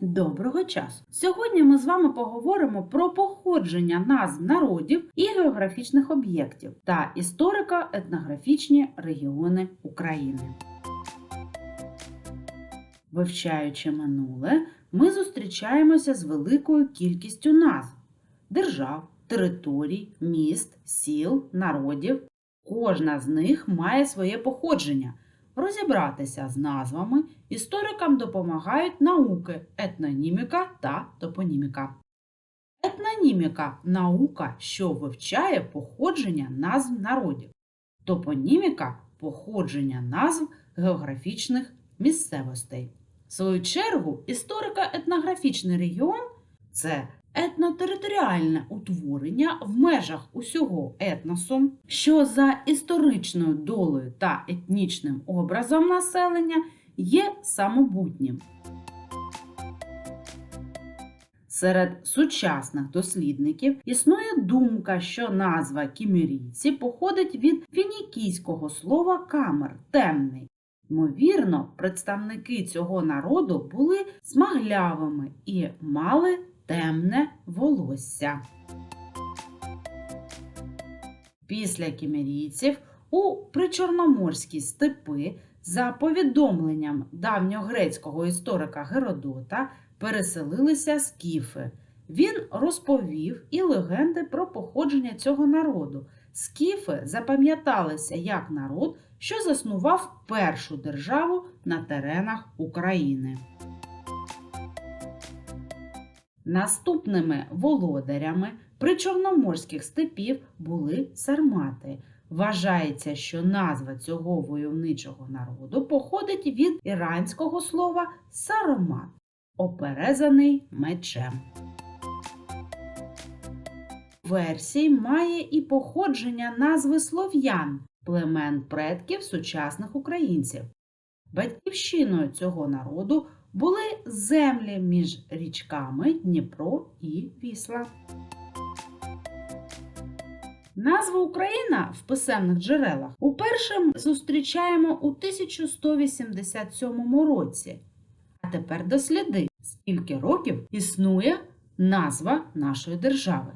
Доброго часу! Сьогодні ми з вами поговоримо про походження назв народів і географічних об'єктів та історико-етнографічні регіони України. Вивчаючи минуле, ми зустрічаємося з великою кількістю назв держав, територій, міст, сіл, народів. Кожна з них має своє походження. Розібратися з назвами історикам допомагають науки етноніміка та топоніміка. Етноніміка наука, що вивчає походження назв народів. Топоніміка походження назв географічних місцевостей. В свою чергу, історико-етнографічний регіон це етнотериторіальне утворення в межах усього етносу, що за історичною долею та етнічним образом населення є самобутнім. Серед сучасних дослідників існує думка, що назва кімерійці походить від фінікійського слова камер темний. Ймовірно, представники цього народу були смаглявими і мали темне волосся. Після кімерійців у причорноморські степи, за повідомленням давньогрецького історика Геродота, переселилися скіфи. Він розповів і легенди про походження цього народу. Скіфи запам'яталися як народ, що заснував першу державу на теренах України. Наступними володарями причорноморських степів були сармати. Вважається, що назва цього войовничого народу походить від іранського слова саромат, оперезаний мечем. Версій має і походження назви слов'ян, племен предків сучасних українців. Батьківщиною цього народу були землі між річками Дніпро і Вісла. Назву Україна в писемних джерелах уперше зустрічаємо у 1187 році. А тепер досліди, скільки років існує назва нашої держави.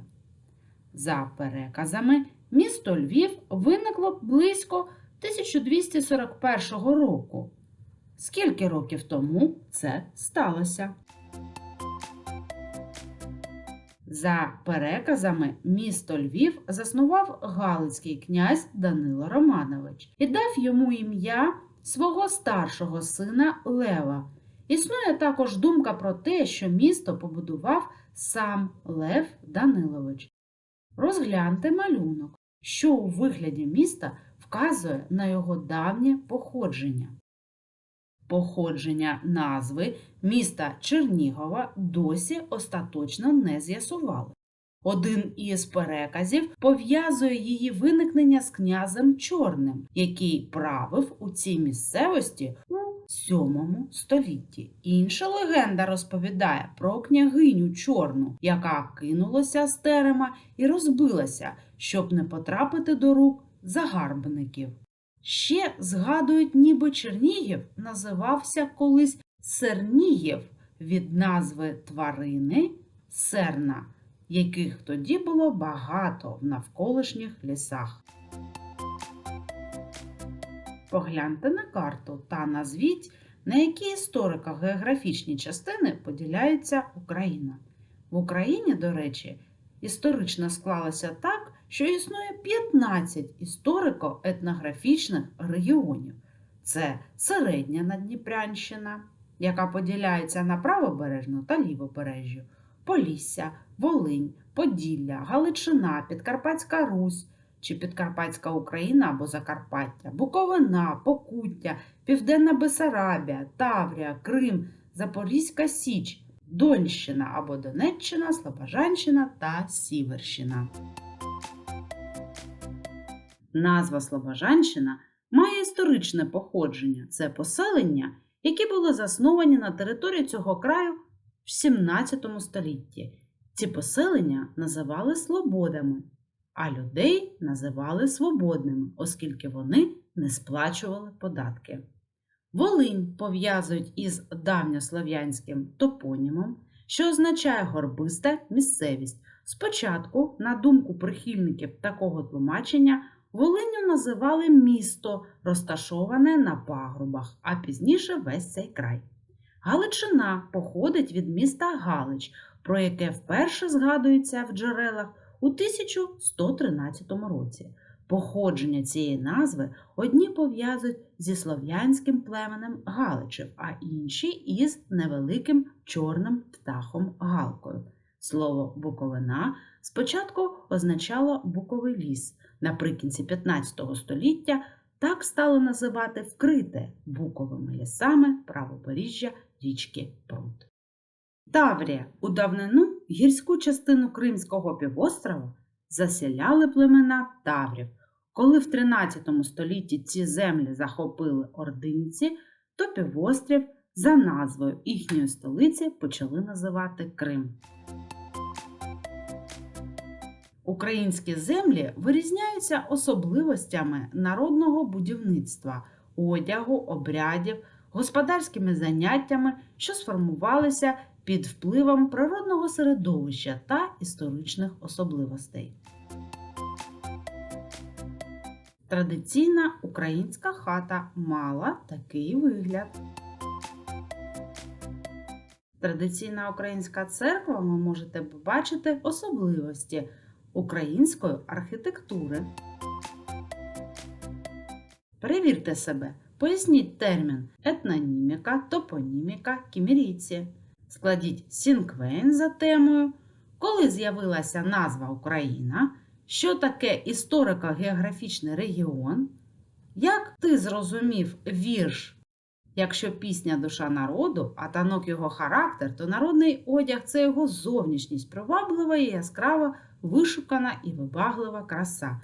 За переказами, місто Львів виникло близько 1241 року. Скільки років тому це сталося? За переказами, місто Львів заснував галицький князь Данило Романович і дав йому ім'я свого старшого сина Лева. Існує також думка про те, що місто побудував сам Лев Данилович. Розгляньте малюнок, що у вигляді міста вказує на його давнє походження. Походження назви міста Чернігова досі остаточно не з'ясували. Один із переказів пов'язує її виникнення з князем Чорним, який правив у цій місцевості у VII столітті. Інша легенда розповідає про княгиню Чорну, яка кинулася з терема і розбилася, щоб не потрапити до рук загарбників. Ще згадують, ніби Чернігів називався колись Сернігів від назви тварини серна, яких тоді було багато в навколишніх лісах. Погляньте на карту та назвіть, на які історико-географічні частини поділяється Україна. В Україні, до речі, історично склалося так, що існує 15 історико-етнографічних регіонів. Це середня Надніпрянщина, яка поділяється на правобережну та лівобережжю, Полісся, Волинь, Поділля, Галичина, Підкарпатська Русь чи Підкарпатська Україна або Закарпаття, Буковина, Покуття, Південна Бесарабія, Таврія, Крим, Запорізька Січ, Донщина або Донеччина, Слобожанщина та Сіверщина. Назва Слобожанщина має історичне походження. Це поселення, які були засновані на території цього краю в 17 столітті. Ці поселення називали слободами, а людей називали свободними, оскільки вони не сплачували податки. Волинь пов'язують із давньослов'янським топонімом, що означає горбиста місцевість. Спочатку, на думку прихильників такого тлумачення, Волиню називали місто, розташоване на пагорбах, а пізніше весь цей край. Галичина походить від міста Галич, про яке вперше згадується в джерелах у 1113 році. Походження цієї назви одні пов'язують зі слов'янським племенем Галичів, а інші із невеликим чорним птахом Галкою. Слово Буковина спочатку означало буковий ліс. Наприкінці 15 століття так стали називати вкрите буковими лісами правобережжя річки Прут. Таврія у давнину гірську частину Кримського півострова заселяли племена Таврів. Коли в 13 столітті ці землі захопили ординці, то півострів за назвою їхньої столиці почали називати Крим. Українські землі вирізняються особливостями народного будівництва, одягу, обрядів, господарськими заняттями, що сформувалися під впливом природного середовища та історичних особливостей. Традиційна українська хата мала такий вигляд. Традиційна українська церква ви можете побачити особливості української архітектури. Перевірте себе. Поясніть термін етноніміка, топоніміка, кімірійці. Складіть сінквейн за темою, коли з'явилася назва Україна, що таке історико-географічний регіон, як ти зрозумів вірш Якщо пісня душа народу, а танок його характер, то народний одяг це його зовнішність, приваблива і яскрава, вишукана і вибаглива краса.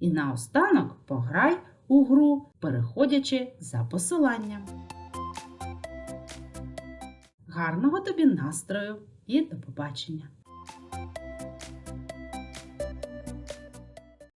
І наостанок пограй у гру, переходячи за посиланням. Гарного тобі настрою і до побачення!